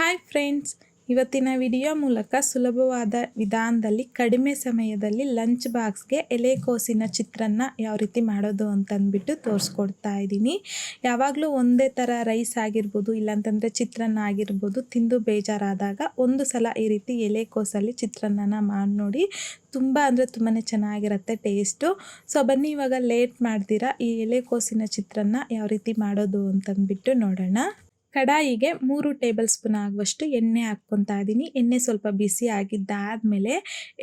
Hi friends ಇವತ್ತಿನ video ಮೂಲಕ ಸುಲಭವಾದ ವಿಧಾನದಲ್ಲಿ ಕಡಿಮೆ ಸಮಯದಲ್ಲಿ ಲಂಚ್ ಬಾಕ್ಸ್ಗೆ ಎಲೆಕೋಸಿನ ಚಿತ್ರಾನ್ನ ಯಾವ ರೀತಿ ಮಾಡೋದು ಅಂತಂದ್ಬಿಟ್ಟು ತೋರಿಸ್ಕೊಡ್ತಾ ಇದ್ದೀನಿ. ಯಾವಾಗಲೂ ಒಂದೇ ಥರ ರೈಸ್ ಆಗಿರ್ಬೋದು, ಇಲ್ಲಾಂತಂದರೆ ಚಿತ್ರಾನ್ನ ಆಗಿರ್ಬೋದು, ತಿಂದು ಬೇಜಾರಾದಾಗ ಒಂದು ಸಲ ಈ ರೀತಿ ಎಲೆಕೋಸಲ್ಲಿ ಚಿತ್ರಾನ್ನನ ಮಾಡಿ ನೋಡಿ ತುಂಬ ಅಂದರೆ ತುಂಬಾ ಚೆನ್ನಾಗಿರುತ್ತೆ ಟೇಸ್ಟು ಸೊ ಬನ್ನಿ ಇವಾಗ ಲೇಟ್ ಮಾಡ್ತೀರಾ, ಈ ಎಲೆಕೋಸಿನ ಚಿತ್ರಾನ್ನ ಯಾವ ರೀತಿ ಮಾಡೋದು ಅಂತಂದ್ಬಿಟ್ಟು ನೋಡೋಣ. ಕಡಾಯಿಗೆ ಮೂರು ಟೇಬಲ್ ಸ್ಪೂನ್ ಆಗುವಷ್ಟು ಎಣ್ಣೆ ಹಾಕ್ಕೊತಾ ಇದ್ದೀನಿ. ಎಣ್ಣೆ ಸ್ವಲ್ಪ ಬಿಸಿ ಆಗಿದ್ದಾದಮೇಲೆ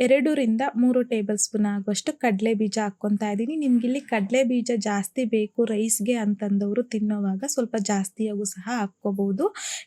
ಎರಡರಿಂದ ಮೂರು ಟೇಬಲ್ ಸ್ಪೂನ್ ಆಗುವಷ್ಟು ಕಡಲೆ ಬೀಜ ಹಾಕ್ಕೊತಾ ಇದ್ದೀನಿ. ನಿಮಗಿಲ್ಲಿ ಕಡಲೆ ಬೀಜ ಜಾಸ್ತಿ ಬೇಕು ರೈಸ್ಗೆ ಅಂತಂದವರು ತಿನ್ನೋವಾಗ ಸ್ವಲ್ಪ ಜಾಸ್ತಿಯಾಗೂ ಸಹ ಹಾಕ್ಕೋಬಹುದು.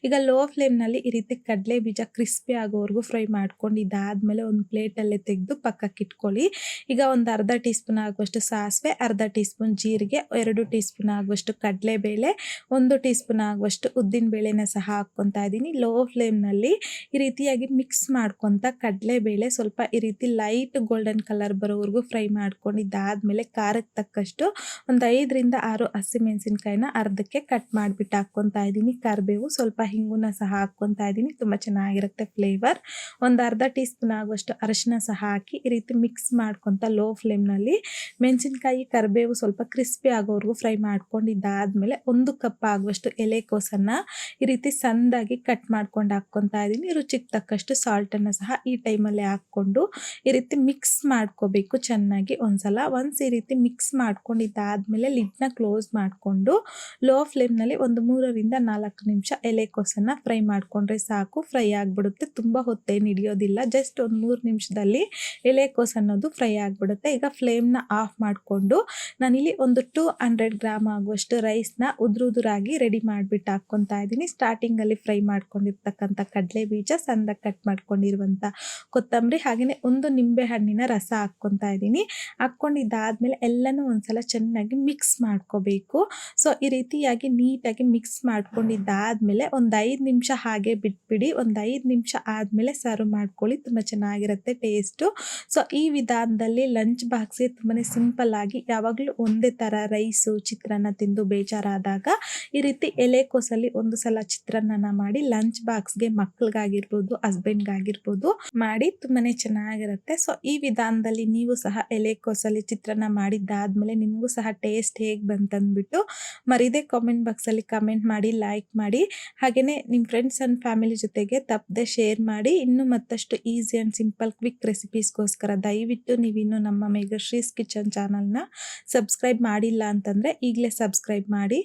ಈಗ ಲೋ ಫ್ಲೇಮ್ನಲ್ಲಿ ಈ ರೀತಿ ಕಡಲೆ ಬೀಜ ಕ್ರಿಸ್ಪಿ ಆಗೋವರೆಗೂ ಫ್ರೈ ಮಾಡ್ಕೊಂಡು ಇದಾದಮೇಲೆ ಒಂದು ಪ್ಲೇಟಲ್ಲೇ ತೆಗೆದು ಪಕ್ಕಕ್ಕೆ ಇಟ್ಕೊಳ್ಳಿ. ಈಗ ಒಂದು ಅರ್ಧ ಟೀ ಸ್ಪೂನ್ ಆಗುವಷ್ಟು ಸಾಸಿವೆ, ಅರ್ಧ ಟೀ ಸ್ಪೂನ್ ಜೀರಿಗೆ, ಎರಡು ಟೀ ಸ್ಪೂನ್ ಆಗುವಷ್ಟು ಕಡಲೆಬೇಳೆ ಒಂದು ಟೀ ಸ್ಪೂನ್ ಆಗುವಷ್ಟು ಉದ್ದಿನ ಬೇಳೆನ ಸಹ ಹಾಕ್ಕೊತಾ ಇದ್ದೀನಿ. ಲೋ ಫ್ಲೇಮ್ನಲ್ಲಿ ಈ ರೀತಿಯಾಗಿ ಮಿಕ್ಸ್ ಮಾಡ್ಕೊತ ಕಡಲೆಬೇಳೆ ಸ್ವಲ್ಪ ಈ ರೀತಿ ಲೈಟ್ ಗೋಲ್ಡನ್ ಕಲರ್ ಬರೋವರೆಗೂ ಫ್ರೈ ಮಾಡ್ಕೊಂಡಿದ್ದಾದ್ಮೇಲೆ ಖಾರಕ್ಕೆ ತಕ್ಕಷ್ಟು ಒಂದು ಐದರಿಂದ ಆರು ಹಸಿಮೆಣಸಿನ್ಕಾಯಿನ ಅರ್ಧಕ್ಕೆ ಕಟ್ ಮಾಡಿಬಿಟ್ಟು ಹಾಕ್ಕೊತಾ ಇದ್ದೀನಿ. ಕರಿಬೇವು ಸ್ವಲ್ಪ ಹಿಂಗುನ ಸಹ ಹಾಕ್ಕೊತಾ ಇದ್ದೀನಿ. ತುಂಬ ಚೆನ್ನಾಗಿರುತ್ತೆ ಫ್ಲೇವರ್ ಒಂದು ಅರ್ಧ ಟೀ ಸ್ಪೂನ್ ಆಗುವಷ್ಟು ಅರಶಿನ ಸಹ ಹಾಕಿ ಈ ರೀತಿ ಮಿಕ್ಸ್ ಮಾಡ್ಕೊತ ಲೋ ಫ್ಲೇಮ್ನಲ್ಲಿ ಮೆಣಸಿನ್ಕಾಯಿ, ಕರಿಬೇವು ಸ್ವಲ್ಪ ಕ್ರಿಸ್ಪಿ ಆಗೋವರೆಗೂ ಫ್ರೈ ಮಾಡ್ಕೊಂಡಿದ್ದಾದ್ಮೇಲೆ ಒಂದು ಕಪ್ ಆಗುವಷ್ಟು ಎಲೆಕೋಸನ್ನು ಈ ರೀತಿ ಸಂದಾಗಿ ಕಟ್ ಮಾಡ್ಕೊಂಡು ಹಾಕ್ಕೊತಾ ಇದ್ದೀನಿ. ರುಚಿಗೆ ತಕ್ಕಷ್ಟು ಸಾಲ್ಟನ್ನು ಸಹ ಈ ಟೈಮಲ್ಲಿ ಹಾಕ್ಕೊಂಡು ಈ ರೀತಿ ಮಿಕ್ಸ್ ಮಾಡ್ಕೋಬೇಕು ಚೆನ್ನಾಗಿ ಒಂದ್ಸಲ. ಒನ್ಸ್ ಈ ರೀತಿ ಮಿಕ್ಸ್ ಮಾಡ್ಕೊಂಡಿದ್ದಾದ್ಮೇಲೆ ಲಿಡ್ನ ಕ್ಲೋಸ್ ಮಾಡಿಕೊಂಡು ಲೋ ಫ್ಲೇಮ್ನಲ್ಲಿ ಒಂದು ಮೂರರಿಂದ ನಾಲ್ಕು ನಿಮಿಷ ಎಲೆಕೋಸನ್ನು ಫ್ರೈ ಮಾಡ್ಕೊಂಡ್ರೆ ಸಾಕು. ಫ್ರೈ ಆಗಿಬಿಡುತ್ತೆ. ತುಂಬ ಹೊತ್ತೇನು ಹಿಡಿಯೋದಿಲ್ಲ. ಜಸ್ಟ್ ಒಂದು ಮೂರು ನಿಮಿಷದಲ್ಲಿ ಎಲೆಕೋಸ್ ಅನ್ನೋದು ಫ್ರೈ ಆಗಿಬಿಡುತ್ತೆ. ಈಗ ಫ್ಲೇಮ್ನ ಆಫ್ ಮಾಡಿಕೊಂಡು ನಾನಿಲ್ಲಿ ಒಂದು ಟೂ ಹಂಡ್ರೆಡ್ ಗ್ರಾಮ್ ಆಗುವಷ್ಟು ರೈಸ್ನ ಉದುರು ಉದುರಾಗಿ ರೆಡಿ ಮಾಡಿಬಿಟ್ಟು ಹಾಕ್ಕೊತಾ ಇದ್ದೀನಿ. ಸ್ಟಾರ್ಟಿಂಗಲ್ಲಿ ಫ್ರೈ ಮಾಡ್ಕೊಂಡಿರ್ತಕ್ಕಂಥ ಕಡಲೆ ಬೀಜ, ಸಂದ ಕಟ್ ಮಾಡ್ಕೊಂಡಿರುವಂಥ ಕೊತ್ತಂಬರಿ ಹಾಗೆಯೇ ಒಂದು ನಿಂಬೆ ಹಣ್ಣಿನ ರಸ ಹಾಕ್ಕೊತಾ ಇದ್ದೀನಿ. ಹಾಕ್ಕೊಂಡಿದ್ದಾದ್ಮೇಲೆ ಎಲ್ಲನೂ ಒಂದ್ಸಲ ಚೆನ್ನಾಗಿ ಮಿಕ್ಸ್ ಮಾಡ್ಕೋಬೇಕು. ಸೊ ಈ ರೀತಿಯಾಗಿ ನೀಟಾಗಿ ಮಿಕ್ಸ್ ಮಾಡ್ಕೊಂಡಿದ್ದಾದ್ಮೇಲೆ ಒಂದು ಐದು ನಿಮಿಷ ಹಾಗೆ ಬಿಟ್ಬಿಡಿ. ಒಂದು ಐದು ನಿಮಿಷ ಆದಮೇಲೆ ಸರ್ವ್ ಮಾಡ್ಕೊಳ್ಳಿ. ತುಂಬ ಚೆನ್ನಾಗಿರುತ್ತೆ ಟೇಸ್ಟು ಸೊ ಈ ವಿಧಾನದಲ್ಲಿ ಲಂಚ್ ಬಾಕ್ಸ್ಗೆ ತುಂಬಾ ಸಿಂಪಲ್ ಆಗಿ ಯಾವಾಗಲೂ ಒಂದೇ ಥರ ರೈಸು ಚಿತ್ರಾನ್ನ ತಿಂದು ಬೇಜಾರಾದಾಗ ಈ ರೀತಿ ಎಲೆಕೋಸಲ್ಲಿ ಒಂದು ಸಲ ಚಿತ್ರಾನ್ನ ಮಾಡಿ ಲಂಚ್ ಬಾಕ್ಸ್ಗೆ ಮಕ್ಳಿಗಾಗಿರ್ಬೋದು ಹಸ್ಬೆಂಡ್ಗಾಗಿರ್ಬೋದು ಮಾಡಿ ತುಂಬಾನೇ ಚೆನ್ನಾಗಿರುತ್ತೆ. ಸೊ ಈ ವಿಧಾನದಲ್ಲಿ ನೀವು ಸಹ ಎಲೆಕೋಸಲ್ಲಿ ಚಿತ್ರಾನ್ನ ಮಾಡಿದ್ದಾದ್ಮೇಲೆ ನಿಮಗೂ ಸಹ ಟೇಸ್ಟ್ ಹೇಗೆ ಬಂತಂದ್ಬಿಟ್ಟು ಮರಿದೇ ಕಾಮೆಂಟ್ ಬಾಕ್ಸಲ್ಲಿ ಕಮೆಂಟ್ ಮಾಡಿ ಲೈಕ್ ಮಾಡಿ. ಹಾಗೆಯೇ ನಿಮ್ಮ ಫ್ರೆಂಡ್ಸ್ ಆ್ಯಂಡ್ ಫ್ಯಾಮಿಲಿ ಜೊತೆಗೆ ತಪ್ಪದೆ ಶೇರ್ ಮಾಡಿ. ಇನ್ನೂ ಮತ್ತಷ್ಟು ಈಸಿ ಆ್ಯಂಡ್ ಸಿಂಪಲ್ ಕ್ವಿಕ್ ರೆಸಿಪೀಸ್ಗೋಸ್ಕರ ದಯವಿಟ್ಟು ನೀವಿನ್ನು ನಮ್ಮ ಮೇಘಶ್ರೀಸ್ ಕಿಚನ್ ಚಾನಲ್ನ ಸಬ್ಸ್ಕ್ರೈಬ್ ಮಾಡಿಲ್ಲ ಅಂತಂದರೆ ಈಗಲೇ ಸಬ್ಸ್ಕ್ರೈಬ್ ಮಾಡಿ.